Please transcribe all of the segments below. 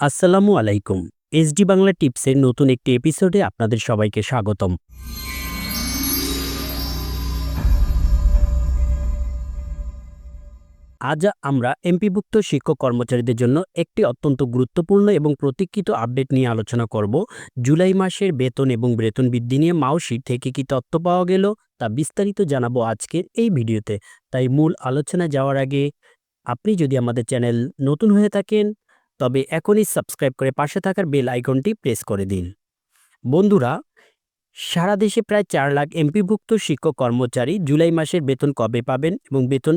আসসালামু আলাইকুম। এসডি বাংলা টিপসের নতুন একটি এপিসোডে আপনাদের সবাইকে স্বাগতম। আজ আমরা এমপিভুক্ত শিক্ষক কর্মচারীদের জন্য একটি অত্যন্ত গুরুত্বপূর্ণ এবং প্রতীক্ষিত আপডেট নিয়ে আলোচনা করব। জুলাই মাসের বেতন এবং বেতন বৃদ্ধি নিয়ে মাউশিট থেকে কি তথ্য পাওয়া গেল তা বিস্তারিত জানাব আজকের এই ভিডিওতে। তাই মূল আলোচনা যাওয়ার আগে আপনি যদি আমাদের চ্যানেল নতুন হয়ে থাকেন তবে এখনই সাবস্ক্রাইব করে পাশে থাকার বেল আইকনটি প্রেস করে দিন। বন্ধুরা, সারা দেশে প্রায় চার লাখ এমপিভুক্ত শিক্ষক কর্মচারী জুলাই মাসের বেতন কবে পাবেন এবং বেতন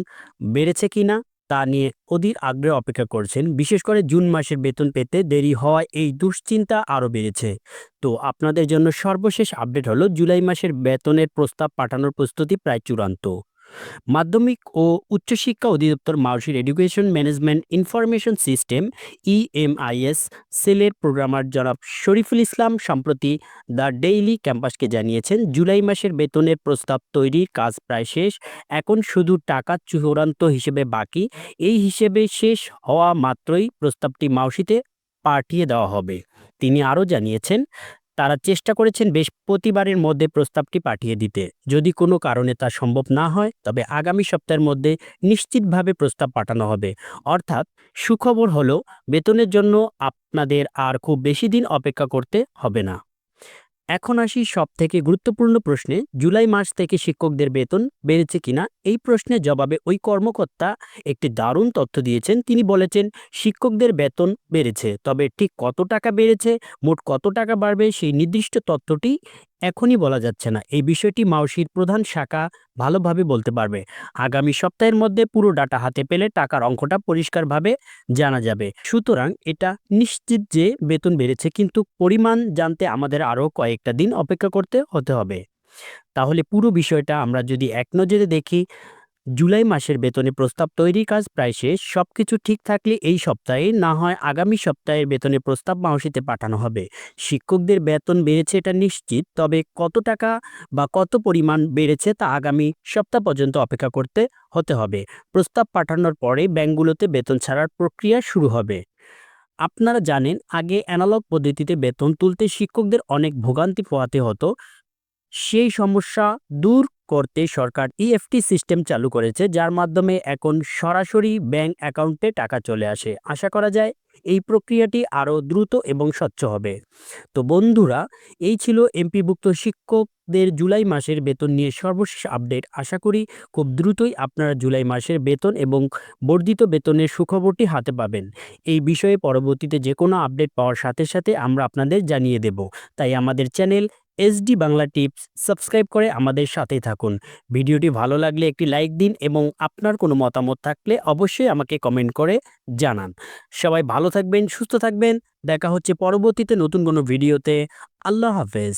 বেড়েছে কিনা তা নিয়ে অধীর আগ্রহে অপেক্ষা করছেন। বিশেষ করে জুন মাসের বেতন পেতে দেরি হওয়ায় এই দুশ্চিন্তা আরও বেড়েছে। তো আপনাদের জন্য সর্বশেষ আপডেট হলো জুলাই মাসের বেতনের প্রস্তাব পাঠানোর প্রস্তুতি প্রায় চূড়ান্ত। মাধ্যমিক ও উচ্চশিক্ষা অধিদপ্তর মাউসির education management information system EMIS সেলের প্রোগ্রামার জনাব শরীফুল ইসলাম সম্প্রতি দ্য ডেইলি ক্যাম্পাসকে জানিয়েছেন, জুলাই মাসের বেতনের প্রস্তাব তৈরির কাজ প্রায় শেষ, এখন শুধু টাকা চূড়ান্ত হিসেবে বাকি, এই হিসেবে শেষ হওয়া মাত্রই প্রস্তাবটি মাউসিতে পাঠিয়ে দেওয়া হবে। তিনি আরও জানিয়েছেন তারা চেষ্টা করেছেন বেশ প্রতিবারের মধ্যে প্রস্তাবটি পাঠিয়ে দিতে। যদি কোনো কারণে তা সম্ভব না হয়, তবে আগামী সপ্তাহের মধ্যে নিশ্চিতভাবে প্রস্তাব পাঠানো হবে। অর্থাৎ, সুখবর হলো, বেতনের জন্য আপনাদের আর খুব বেশি দিন অপেক্ষা করতে হবে না। এখন আসি সব থেকে গুরুত্বপূর্ণ প্রশ্নে, জুলাই মাস থেকে শিক্ষকদের বেতন বেড়েছে কিনা এই প্রশ্নের জবাবে ওই কর্মকর্তা একটি দারুণ তথ্য দিয়েছেন। তিনি বলেছেন, শিক্ষকদের বেতন বেড়েছে, তবে ঠিক কত টাকা বেড়েছে, মোট কত টাকা বাড়বে সেই নির্দিষ্ট তথ্যটি এখনই বলা যাচ্ছে না। এই বিষয়টি মাউসির প্রধান শাখা ভালোভাবে বলতে পারবে। আগামী সপ্তাহের মধ্যে পুরো ডাটা হাতে পেলে টাকার অঙ্কটা পরিষ্কারভাবে জানা যাবে। সুতরাং এটা নিশ্চিত যে বেতন বেড়েছে, কিন্তু পরিমাণ জানতে আমাদের আরও কয়েকটা দিন অপেক্ষা করতে হতে হবে। তাহলে পুরো বিষয়টা আমরা যদি এক নজরে দেখি, জুলাই মাসের বেতনে প্রস্তাব তৈরির কাজ প্রায় শেষ, সবকিছু ঠিক থাকলে এই সপ্তাহে, না হয় আগামী সপ্তাহের বেতনের প্রস্তাব মাউসিতে পাঠানো হবে। শিক্ষকদের বেতন বেড়েছে এটা নিশ্চিত, তবে কত টাকা বা কত পরিমাণ বেড়েছে তা আগামী সপ্তাহ পর্যন্ত অপেক্ষা করতে হতে হবে। প্রস্তাব পাঠানোর পরে ব্যাংকগুলোতে বেতন ছাড়ার প্রক্রিয়া শুরু হবে। আপনারা জানেন, আগে অ্যানালগ পদ্ধতিতে বেতন তুলতে শিক্ষকদের অনেক ভোগান্তি পোহাতে হতো। সেই সমস্যা দূর করতে সরকার ইএফটি সিস্টেম চালু করেছে, যার মাধ্যমে এখন সরাসরি ব্যাংক অ্যাকাউন্টে টাকা চলে আসে। আশা করা যায় এই প্রক্রিয়াটি আরও দ্রুত এবং স্বচ্ছ হবে। তো বন্ধুরা, এই ছিল এমপিভুক্ত শিক্ষকদের জুলাই মাসের বেতন নিয়ে সর্বশেষ আপডেট আশা করি খুব দ্রুতই আপনারা জুলাই মাসের বেতন এবং বর্ধিত বেতনের সুখবরটি হাতে পাবেন। এই বিষয়ে পরবর্তীতে যে কোনো আপডেট পাওয়ার সাথে সাথে আমরা আপনাদের জানিয়ে দেব। তাই আমাদের channel SD Bangla tips subscribe করে আমাদের সাথেই থাকুন। ভিডিওটি ভালো লাগলে একটি লাইক দিন এবং আপনার কোনো মতামত থাকলে অবশ্যই আমাকে কমেন্ট করে জানান। সবাই ভালো থাকবেন, সুস্থ থাকবেন। দেখা হচ্ছে পরবর্তীতে নতুন কোনো ভিডিওতে। আল্লাহ হাফেজ।